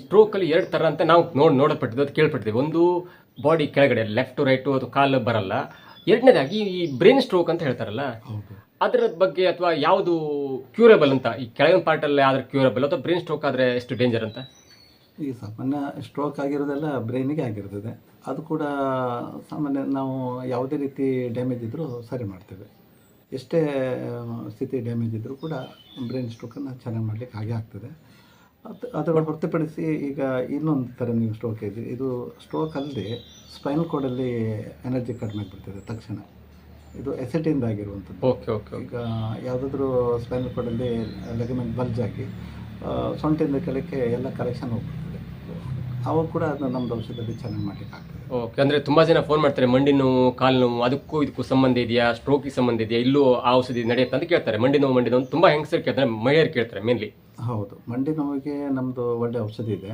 ಸ್ಟ್ರೋಕಲ್ಲಿ ಎರಡು ಥರ ಅಂತ ನಾವು ನೋಡಿ ನೋಡಲ್ಪಟ್ಟಿದ್ದು ಅದು ಕೇಳ್ಪಟ್ಟಿದ್ದೀವಿ. ಒಂದು ಬಾಡಿ ಕೆಳಗಡೆ ಲೆಫ್ಟ್ ರೈಟು ಅದು ಕಾಲು ಬರಲ್ಲ. ಎರಡನೇದಾಗಿ ಈ ಬ್ರೈನ್ ಸ್ಟ್ರೋಕ್ ಅಂತ ಹೇಳ್ತಾರಲ್ಲ ಅದರ ಬಗ್ಗೆ ಅಥವಾ ಯಾವುದು ಕ್ಯೂರಬಲ್ ಅಂತ ಈ ಕೆಳಗಿನ ಪಾರ್ಟಲ್ಲಿ ಆದರೆ ಕ್ಯೂರಬಲ್ ಅಥವಾ ಬ್ರೈನ್ ಸ್ಟ್ರೋಕ್ ಆದರೆ ಎಷ್ಟು ಡೇಂಜರ್ ಅಂತ? ಈ ಸಾಮಾನ್ಯ ಸ್ಟ್ರೋಕ್ ಆಗಿರೋದೆಲ್ಲ ಬ್ರೈನಿಗೆ ಆಗಿರ್ತದೆ. ಅದು ಕೂಡ ಸಾಮಾನ್ಯ ನಾವು ಯಾವುದೇ ರೀತಿ ಡ್ಯಾಮೇಜ್ ಇದ್ದರೂ ಸರಿ ಮಾಡ್ತೇವೆ. ಎಷ್ಟೇ ಸ್ಥಿತಿ ಡ್ಯಾಮೇಜ್ ಇದ್ದರೂ ಕೂಡ ಬ್ರೈನ್ ಸ್ಟ್ರೋಕನ್ನು ಚೆನ್ನಾಗಿ ಮಾಡಲಿಕ್ಕೆ ಹಾಗೆ ಆಗ್ತದೆ. ಅದು ಅದರ ಹೊರತುಪಡಿಸಿ ಈಗ ಇನ್ನೊಂದು ಥರ ನೀವು ಸ್ಟ್ರೋಕ್ ಇದೆ ಇದು ಸ್ಟ್ರೋಕ್ ಅಲ್ಲದೆ ಸ್ಪೈನಲ್ ಕೋಡಲ್ಲಿ ಎನರ್ಜಿ ಕಡಿಮೆ ಆಗ್ಬಿಡ್ತದೆ ತಕ್ಷಣ. ಇದು ಎಸೆಟಿಂದ ಆಗಿರುವಂಥದ್ದು. ಓಕೆ ಓಕೆ ಈಗ ಯಾವುದಾದ್ರೂ ಸ್ಪೈನಲ್ ಕೋಡಲ್ಲಿ ಲೆಗಮೆಂಟ್ ಬಲ್ಜ್ ಆಗಿ ಸೊಂಟಿಂದ ಕೆಳಕ್ಕೆ ಎಲ್ಲ ಕರೆಕ್ಷನ್ ಹೋಗ್ಬಿಡ್ತದೆ. ಅವಾಗ ಕೂಡ ಅದನ್ನ ನಮ್ಮದು ಔಷಧದಲ್ಲಿ ಚೆನ್ನಾಗಿ ಮಾಡ್ಲಿಕ್ಕೆ ಆಗ್ತದೆ. ಓಕೆ ಅಂದರೆ ತುಂಬ ಜನ ಫೋನ್ ಮಾಡ್ತಾರೆ ಮಂಡಿ ನೋವು ಕಾಲು ನೋವು ಅದಕ್ಕೂ ಇದಕ್ಕೂ ಸಂಬಂಧ ಇದೆಯಾ ಸ್ಟ್ರೋಕಿಗೆ ಸಂಬಂಧ ಇದೆಯಾ ಇಲ್ಲೂ ಆ ಔಷಧಿ ನಡೆಯುತ್ತೆ ಅಂತ ಕೇಳ್ತಾರೆ. ಮಂಡಿ ನೋವು ಮಂಡಿ ನೋವು ತುಂಬ ಹೆಂಗಸರು ಕೇಳ್ತಾರೆ ಮಹಿಳೆಯರು ಕೇಳ್ತಾರೆ ಮೇನ್ಲಿ ಹೌದು. ಮಂಡಿ ನೋವಿಗೆ ನಮ್ಮದು ಒಳ್ಳೆ ಔಷಧಿ ಇದೆ.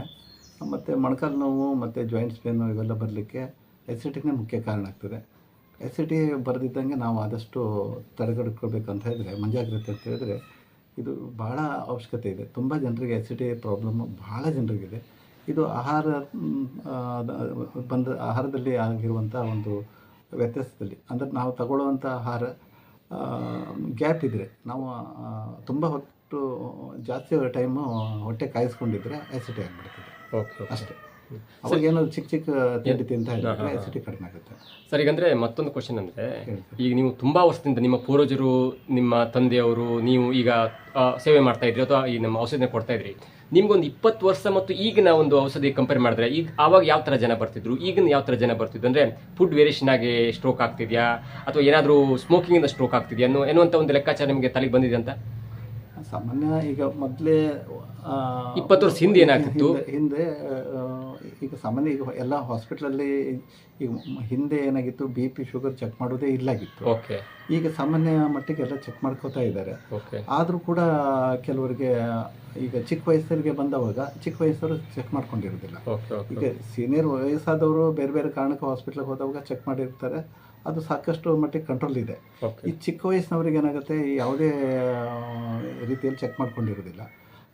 ಮತ್ತು ಮೊಣಕಾಲು ನೋವು, ಮತ್ತು ಜಾಯಿಂಟ್ಸ್ ನೋವು ಇವೆಲ್ಲ ಬರಲಿಕ್ಕೆ ಎಸಿಡಿಟಿನೇ ಮುಖ್ಯ ಕಾರಣ ಆಗ್ತದೆ. ಎಸಿಟಿ ಬರೆದಿದ್ದಂಗೆ ನಾವು ಆದಷ್ಟು ತಡೆಗಟ್ಕೊಳ್ಬೇಕಂತ ಹೇಳಿದ್ರೆ, ಮುಂಜಾಗ್ರತೆ ಅಂತ ಹೇಳಿದ್ರೆ, ಇದು ಭಾಳ ಅವಶ್ಯಕತೆ ಇದೆ. ತುಂಬ ಜನರಿಗೆ ಎಸಿಟಿ ಪ್ರಾಬ್ಲಮ್ಮು ಭಾಳ ಜನರಿಗಿದೆ. ಇದು ಆಹಾರ ಬಂದ ಆಹಾರದಲ್ಲಿ ಆಗಿರುವಂಥ ಒಂದು ವ್ಯತ್ಯಾಸದಲ್ಲಿ. ಅಂದರೆ ನಾವು ತಗೊಳ್ಳುವಂಥ ಆಹಾರ ಗ್ಯಾಪ್ ಇದ್ದರೆ ನಾವು ತುಂಬ ಹೊತ್ತು ಜಾಸ್ತಿ ಟೈಮು ಹೊಟ್ಟೆ ಕಾಯಿಸ್ಕೊಂಡಿದ್ರೆ ಆ್ಯಸಿಟಿ ಆಗಿಬಿಡ್ತದೆ. ಓಕೆ ಅಷ್ಟೇ. ಅವಾಗ ಏನಾದ್ರು ಚಿಕ್ಕ ಚಿಕ್ಕ ತಿಂಡಿ ತಿಂತ ಹೇಳಿದ್ರೆ ಆ್ಯಸಿಟಿ ಕಡಿಮೆ ಆಗುತ್ತೆ. ಸರ್ ಈಗಂದ್ರೆ ಮತ್ತೊಂದು ಕ್ವಶನ್ ಅಂದ್ರೆ ಈಗ ನೀವು ತುಂಬಾ ವರ್ಷದಿಂದ ನಿಮ್ಮ ಪೂರ್ವಜರು ನಿಮ್ಮ ತಂದೆಯವರು ನೀವು ಈಗ ಆ, ಸೇವೆ ಮಾಡ್ತಾ ಇದ್ರಿ ಅಥವಾ ಈ ನಮ್ಮ ಔಷಧಿನ ಕೊಡ್ತಾ ಇದ್ರಿ. ನಿಮ್ಗೊಂದು ಇಪ್ಪತ್ತು ವರ್ಷ ಮತ್ತು ಈಗಿನ ಒಂದು ಔಷಧಿ ಕಂಪೇರ್ ಮಾಡಿದ್ರೆ ಈಗ ಆವಾಗ ಯಾವ ಥರ ಜನ ಬರ್ತಿದ್ರು? ಈಗಿನ ಯಾವ ಥರ ಜನ ಬರ್ತಿದ್ರು? ಅಂದರೆ ಫುಡ್ ವೇರಿಯೇಷನ್ ಆಗಿ ಸ್ಟ್ರೋಕ್ ಆಗ್ತಿದೆಯಾ? ಅಥವಾ ಏನಾದರೂ ಸ್ಮೋಕಿಂಗಿಂದ ಸ್ಟ್ರೋಕ್ ಆಗ್ತಿದ್ಯಾ? ಅನ್ನೋ ಎನ್ನುವಂತ ಒಂದು ಲೆಕ್ಕಾಚಾರ ನಿಮಗೆ ತಲೆಗೆ ಬಂದಿದೆ ಅಂತ? ಸಾಮಾನ್ಯ ಈಗ ಮೊದಲೇ ಇಪ್ಪತ್ತು ವರ್ಷ ಹಿಂದೆ ಏನಾಗ್ತಿತ್ತು? ಹಿಂದೆ ಈಗ ಸಾಮಾನ್ಯ ಈಗ ಎಲ್ಲ ಹಾಸ್ಪಿಟ್ಲಲ್ಲಿ ಈಗ ಹಿಂದೆ ಏನಾಗಿತ್ತು ಬಿ ಪಿ ಶುಗರ್ ಚೆಕ್ ಮಾಡೋದೇ ಇಲ್ಲಾಗಿತ್ತು. ಓಕೆ. ಈಗ ಸಾಮಾನ್ಯ ಮಟ್ಟಿಗೆ ಎಲ್ಲ ಚೆಕ್ ಮಾಡ್ಕೋತಾ ಇದ್ದಾರೆ. ಓಕೆ. ಆದರೂ ಕೂಡ ಕೆಲವರಿಗೆ ಈಗ ಚಿಕ್ಕ ವಯಸ್ಸರಿಗೆ ಬಂದವಾಗ ಚಿಕ್ಕ ವಯಸ್ಸರು ಚೆಕ್ ಮಾಡ್ಕೊಂಡಿರೋದಿಲ್ಲ ಈಗ ಸೀನಿಯರ್ ವಯಸ್ಸಾದವರು ಬೇರೆ ಬೇರೆ ಕಾರಣಕ್ಕೆ ಹಾಸ್ಪಿಟ್ಲಿಗೆ ಹೋದಾಗ ಚೆಕ್ ಮಾಡಿರ್ತಾರೆ. ಅದು ಸಾಕಷ್ಟು ಮಟ್ಟಿಗೆ ಕಂಟ್ರೋಲ್ ಇದೆ. ಈ ಚಿಕ್ಕ ವಯಸ್ಸಿನವ್ರಿಗೆ ಏನಾಗುತ್ತೆ ಯಾವುದೇ ರೀತಿಯಲ್ಲಿ ಚೆಕ್ ಮಾಡ್ಕೊಂಡಿರೋದಿಲ್ಲ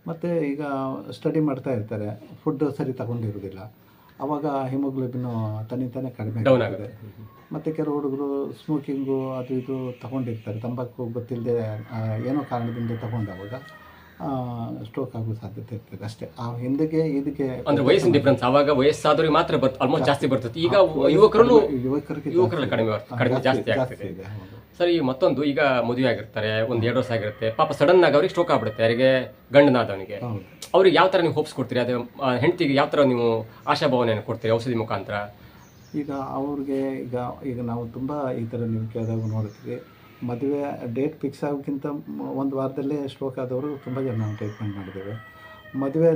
ಮತ್ತು ಈಗ ಸ್ಟಡಿ ಮಾಡ್ತಾ ಇರ್ತಾರೆ ಫುಡ್ ಸರಿ ತಗೊಂಡಿರೋದಿಲ್ಲ ಆವಾಗ ಹಿಮೋಗ್ಲೋಬಿನ್ ತನ್ನಿಂತಾನೆ ಕಡಿಮೆ ಆಗಿದೆ ಮತ್ತು ಕೆಲವು ಹುಡುಗರು ಸ್ಮೋಕಿಂಗು ಅದು ಇದು ತಗೊಂಡಿರ್ತಾರೆ. ತಂಬಾಕು ಗೊತ್ತಿಲ್ಲದೆ ಏನೋ ಕಾರಣದಿಂದ ತಗೊಂಡಾಗ ಸ್ಟ್ರೋಕ್ ಆಗೋ ಸಾಧ್ಯತೆ ಇರ್ತದೆ ಅಷ್ಟೇ. ಆ ಹಿಂದೆಗೆ ಇದಕ್ಕೆ ಅಂದ್ರೆ ವಯಸ್ಸಿನ ಡಿಫ್ರೆನ್ಸ್ ಆವಾಗ ವಯಸ್ಸಾದವ್ರಿಗೆ ಮಾತ್ರ ಬರ್ತದೆ ಆಲ್ಮೋಸ್ಟ್ ಜಾಸ್ತಿ ಬರ್ತದೆ. ಈಗ ಯುವಕರಲ್ಲೂ ಯುವಕರಿಗೆ ಯುವಕರಲ್ಲಿ ಕಡಿಮೆ ಬರ್ತದೆ ಕಡಿಮೆ ಜಾಸ್ತಿ ಆಗ್ತದೆ. ಸರ್ ಈಗ ಮತ್ತೊಂದು ಈಗ ಮದುವೆ ಆಗಿರ್ತಾರೆ ಒಂದು ಎರಡು ವರ್ಷ ಆಗಿರುತ್ತೆ. ಪಾಪ ಸಡನ್ ಆಗಿ ಅವ್ರಿಗೆ ಸ್ಟ್ರೋಕ್ ಆಗ್ಬಿಡುತ್ತೆ ಯಾರಿಗೆ? ಗಂಡನಾದವನಿಗೆ. ಅವ್ರಿಗೆ ಯಾವ ಥರ ನೀವು ಹೋಪ್ಸ್ ಕೊಡ್ತೀರಿ? ಅದೇ ಹೆಂಡತಿಗೆ ಯಾವ ಥರ ನೀವು ಆಶಾಭಾವನೆಯನ್ನು ಕೊಡ್ತೀರಿ ಔಷಧಿ ಮುಖಾಂತರ? ಈಗ ಅವ್ರಿಗೆ ಈಗ ಈಗ ನಾವು ತುಂಬ ಈ ಥರ ನೀವು ಕೇಳಿದಾಗ ನೋಡ್ತೀವಿ ಮದುವೆ ಡೇಟ್ ಫಿಕ್ಸ್ ಆಗೋಕ್ಕಿಂತ ಒಂದು ವಾರದಲ್ಲೇ ಸ್ಟ್ರೋಕ್ ಆದವರು ತುಂಬ ಜನ ನಾವು ಟ್ರೀಟ್ಮೆಂಟ್ ಮಾಡಿದ್ದೇವೆ. ಮದುವೆ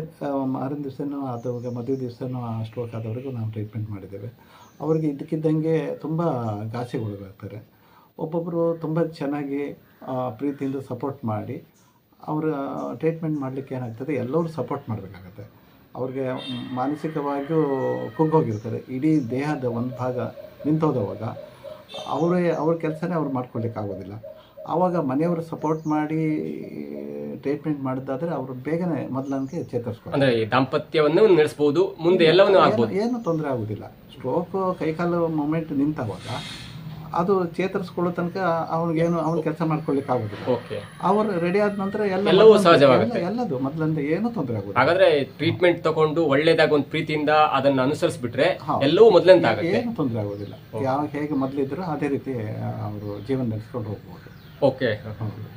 ಮಾರನೇ ದಿವಸನೂ ಆದವಾಗ ಮದುವೆ ದಿವಸನೂ ಸ್ಟ್ರೋಕ್ ಆದವ್ರಿಗೂ ನಾವು ಟ್ರೀಟ್ಮೆಂಟ್ ಮಾಡಿದ್ದೇವೆ. ಅವ್ರಿಗೆ ಇದ್ದಕ್ಕಿದ್ದಂಗೆ ತುಂಬ ಘಾಸಿಗೊಳಗಾಗ್ತಾರೆ ಒಬ್ಬೊಬ್ಬರು ತುಂಬ ಚೆನ್ನಾಗಿ ಪ್ರೀತಿಯಿಂದ ಸಪೋರ್ಟ್ ಮಾಡಿ ಅವರ ಟ್ರೀಟ್ಮೆಂಟ್ ಮಾಡಲಿಕ್ಕೆ ಏನಾಗ್ತದೆ ಎಲ್ಲರೂ ಸಪೋರ್ಟ್ ಮಾಡಬೇಕಾಗತ್ತೆ. ಅವ್ರಿಗೆ ಮಾನಸಿಕವಾಗಿಯೂ ಕುಗ್ಗೋಗಿರ್ತಾರೆ. ಇಡೀ ದೇಹದ ಒಂದು ಭಾಗ ನಿಂತೋದವಾಗ ಅವರೇ ಅವ್ರ ಕೆಲಸನೇ ಅವ್ರು ಮಾಡ್ಕೊಳ್ಲಿಕ್ಕೆ ಆಗೋದಿಲ್ಲ. ಆವಾಗ ಮನೆಯವರು ಸಪೋರ್ಟ್ ಮಾಡಿ ಟ್ರೀಟ್ಮೆಂಟ್ ಮಾಡಿದ್ದಾದ್ರೆ ಅವರು ಬೇಗನೆ ಮೊದಲಂಗೆ ಚೇತರಿಸ್ಕೊಂಡು ಅಂದ್ರೆ ದಾಂಪತ್ಯವನ್ನು ನಡೆಸ್ಬೋದು ಮುಂದೆ ಎಲ್ಲವನ್ನೂ ಆಗ್ಬೋದು. ಏನು ತೊಂದರೆ ಆಗೋದಿಲ್ಲ. ಸ್ಟ್ರೋಕ್ ಕೈಕಾಲು ಮೂಮೆಂಟ್ ನಿಂತಾವಾಗ ಅದು ಚೇತರಿಸ್ಕೊಳ್ಳೋ ತನಕ ಅವ್ನಿಗೇನು ಅವ್ನ ಕೆಲಸ ಮಾಡ್ಕೊಳ್ಲಿಕ್ಕೆ ಆಗೋದಿಲ್ಲ ಓಕೆ ಅವರು ರೆಡಿ ಆದ ನಂತರ ಎಲ್ಲ ಎಲ್ಲವೂ ಸಹಜವಾಗುತ್ತೆ. ಎಲ್ಲ- ಎಲ್ಲದು ಮೊದಲಿಂದ ಏನೂ ತೊಂದರೆ ಆಗೋದಿಲ್ಲ. ಹಾಗಾದ್ರೆ ಟ್ರೀಟ್ಮೆಂಟ್ ತಗೊಂಡು ಒಳ್ಳೇದಾಗ ಒಂದು ಪ್ರೀತಿಯಿಂದ ಅದನ್ನ ಅನುಸರಿಸ್ಬಿಟ್ರೆ ಹೌದು. ಎಲ್ಲವೂ ಮೊದಲಂತ ಆಗುತ್ತೆ ಏನು ತೊಂದರೆ ಆಗೋದಿಲ್ಲ. ಯಾವ ಹೇಗೆ ಮೊದಲಿದ್ರು ಅದೇ ರೀತಿ ಅವರು ಜೀವನ ನಡೆಸ್ಕೊಂಡು ಹೋಗ್ಬೋದು. ಓಕೆ